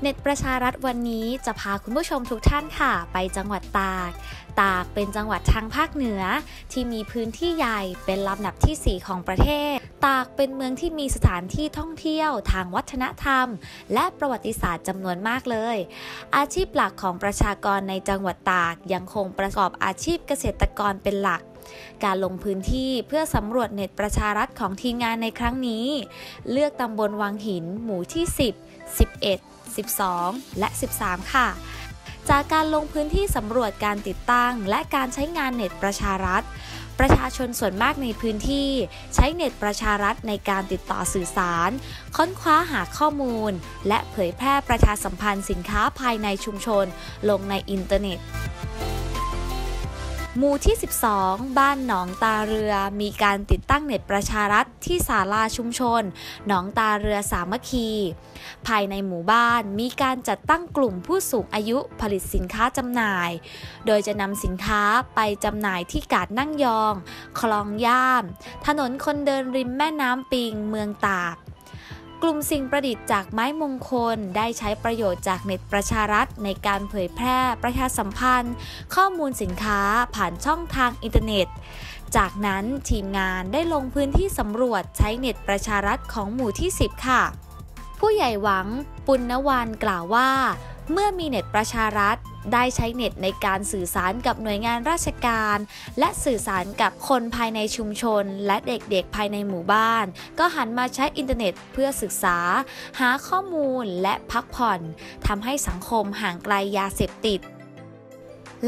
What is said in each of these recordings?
เน็ตประชารัฐวันนี้จะพาคุณผู้ชมทุกท่านค่ะ ไปจังหวัดตาก ตากเป็นจังหวัดทางภาคเหนือ ที่มีพื้นที่ใหญ่เป็นลำดับที่ 4 ของประเทศ ตากเป็นเมืองที่มีสถานที่ท่องเที่ยวทางวัฒนธรรม และประวัติศาสตร์จำนวนมากเลย อาชีพหลักของประชากรในจังหวัดตากยังคงประกอบอาชีพเกษตรกรเป็นหลักการลงพื้นที่เพื่อสำรวจเน็ตประชารัฐของทีมงานในครั้งนี้ เลือกตำบลวังหิน หมู่ที่ 10 11 12 และ 13 ค่ะ จากการลงพื้นที่สำรวจการติดตั้ง และการใช้งานเน็ตประชารัฐ ประชาชนส่วนมากในพื้นที่ ใช้เน็ตประชารัฐในการติดต่อสื่อสาร ค้นคว้าหาข้อมูล และเผยแพร่ประชาสัมพันธ์สินค้าภายในชุมชน ลงในอินเทอร์เน็ต หมู่ที่ 12 บ้านหนองตาเรือ มีการติดตั้งเน็ตประชารัฐที่ศาลาชุมชน หนองตาเรือสามัคคี ภายในหมู่บ้านมีการจัดตั้งกลุ่มผู้สูงอายุผลิตสินค้าจำหน่าย โดยจะนำสินค้าไปจำหน่ายที่กาดนั่งยอง คลองย่าม ถนนคนเดินริมแม่น้ำปิงเมืองตาก กลุ่มสิ่งประดิษฐ์จากไม้มงคลได้ใช้ประโยชน์จากเน็ตประชารัฐ ในการเผยแพร่ประชาสัมพันธ์ ข้อมูลสินค้าผ่านช่องทางอินเทอร์เน็ต จากนั้นทีมงานได้ลงพื้นที่สำรวจใช้เน็ตประชารัฐของหมู่ที่ 10 ค่ะ ผู้ใหญ่หวังปุณณวันกล่าวว่า เมื่อมีเน็ตประชารัฐ ได้ใช้เน็ตในการสื่อสารกับหน่วยงานราชการ และสื่อสารกับคนภายในชุมชน และเด็กๆภายในหมู่บ้าน ก็หันมาใช้อินเทอร์เน็ตเพื่อศึกษา หาข้อมูลและพักผ่อนทำให้สังคมห่างไกลยาเสพติด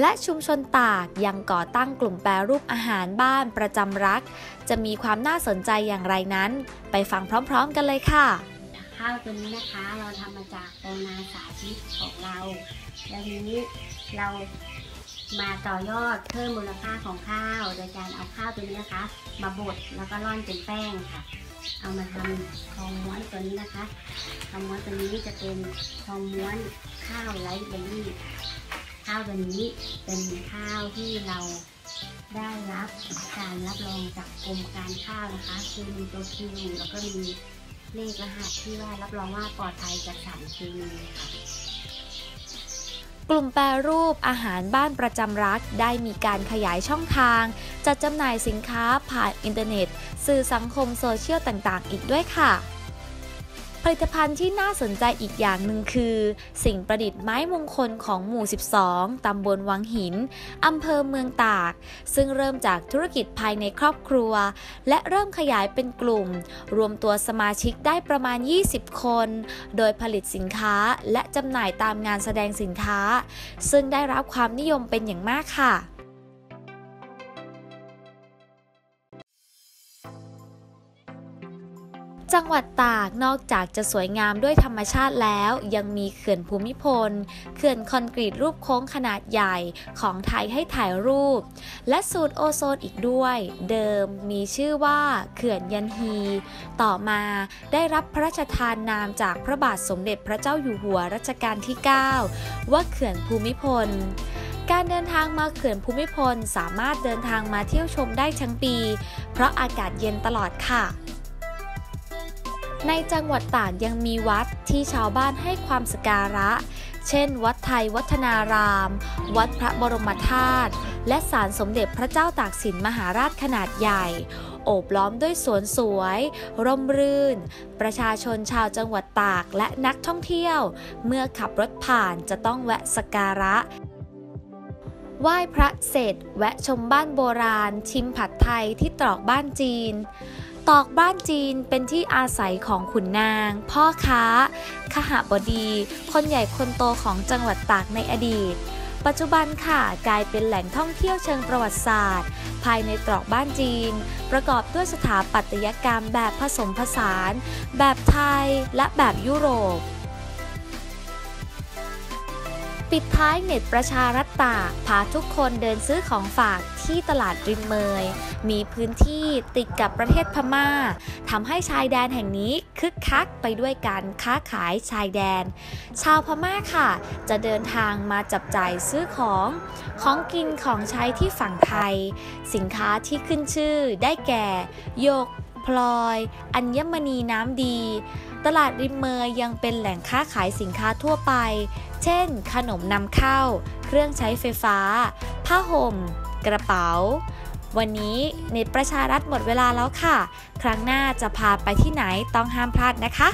และชุมชนตากยังก่อตั้งกลุ่มแปรรูปอาหารบ้านประจำรัก จะมีความน่าสนใจอย่างไรนั้น ไปฟังพร้อมๆกันเลยค่ะ ข้าวตัวนี้นะคะเราทำมาจากแปลงนสาธิตของเราแล้วทีนี้เรามาต่อยอดเพิ่มมูลค่าของข้าว โดยการเอาข้าวตัวนี้นะคะ มาบดแล้วก็ร่อนเป็นแป้งค่ะ เอามาทำทองม้วนตัวนี้นะคะทองม้วนตัวนี้จะเป็นทองม้วนข้าวไรซ์เบอร์รี่ข้าวตัวนี้เป็นข้าวที่เราได้รับการรับรองจากกรมการข้าวนะคะ คือมีตัวคิวแล้วก็มี เลขรหัสที่ว่ารับรองว่าปลอดภัยจากสารเคมีค่ะกลุ่มแปรรูปอาหารบ้านประจำรักได้มีการขยายช่องทาง จัดจำหน่ายสินค้าผ่านอินเทอร์เน็ต สื่อสังคมโซเชียลต่างๆ อีกด้วยค่ะ ผลิตภัณฑ์ที่น่าสนใจอีกอย่างหนึ่งคือ สิ่งประดิษฐ์ไม้มงคลของหมู่ 12 ตำบลวังหิน อำเภอเมืองตาก ซึ่งเริ่มจากธุรกิจภายในครอบครัว และเริ่มขยายเป็นกลุ่ม รวมตัวสมาชิกได้ประมาณ 20 คน โดยผลิตสินค้าและจำหน่ายตามงานแสดงสินค้า ซึ่งได้รับความนิยมเป็นอย่างมากค่ะ จังหวัดตากนอกจากจะสวยงามด้วยธรรมชาติแล้ว ยังมีเขื่อนภูมิพล เขื่อนคอนกรีตรูปโค้งขนาดใหญ่ของไทยให้ถ่ายรูป และสูตรโอโซนอีกด้วย เดิมมีชื่อว่าเขื่อนยันฮี ต่อมาได้รับพระราชทานนามจากพระบาทสมเด็จพระเจ้าอยู่หัวรัชกาลที่ 9 ว่าเขื่อนภูมิพลการเดินทางมาเขื่อนภูมิพลสามารถเดินทางมาเที่ยวชมได้ทั้งปี เพราะอากาศเย็นตลอดค่ะ ในจังหวัดตากยังมีวัดที่ชาวบ้านให้ความสการะ เช่น วัดไทยวัฒนาราม วัดพระบรมธาตุ และศาลสมเด็จพระเจ้าตากสินมหาราชขนาดใหญ่ โอบล้อมด้วยสวนสวย ร่มรื่น ประชาชนชาวจังหวัดตากและนักท่องเที่ยว เมื่อขับรถผ่านจะต้องแวะสการะไหว้พระเสร็จ แวะชมบ้านโบราณ ชิมผัดไทยที่ตรอกบ้านจีน ตอกบ้านจีนเป็นที่อาศัยของขุนนาง พ่อค้าขหบดี คนใหญ่คนโตของจังหวัดตากในอดีต ปัจจุบันค่ะกลายเป็นแหล่งท่องเที่ยวเชิงประวัติศาสตร์ ภายในตรอกบ้านจีน ประกอบด้วยสถาปัตยกรรมแบบผสมผสาน แบบไทยและแบบยุโรป ปิดท้ายเน็ตประชารัฐตากพาทุกคนเดินซื้อของฝากที่ตลาดริมเมย มีพื้นที่ติดกับประเทศพม่าทำให้ชายแดนแห่งนี้คึกคักไปด้วยการค้าขายชายแดน ชาวพม่าค่ะ จะเดินทางมาจับจ่ายซื้อของ ของกินของใช้ที่ฝั่งไทย สินค้าที่ขึ้นชื่อได้แก่โยก พลอย อัญมณีน้ำดี ตลาดริมเมยยังเป็นแหล่งค้าขายสินค้าทั่วไป เช่น ขนมนำเข้า เครื่องใช้ไฟฟ้า ผ้าห่ม กระเป๋า วันนี้เน็ตประชารัฐหมดเวลาแล้วค่ะ ครั้งหน้าจะพาไปที่ไหนต้องห้ามพลาดนะคะ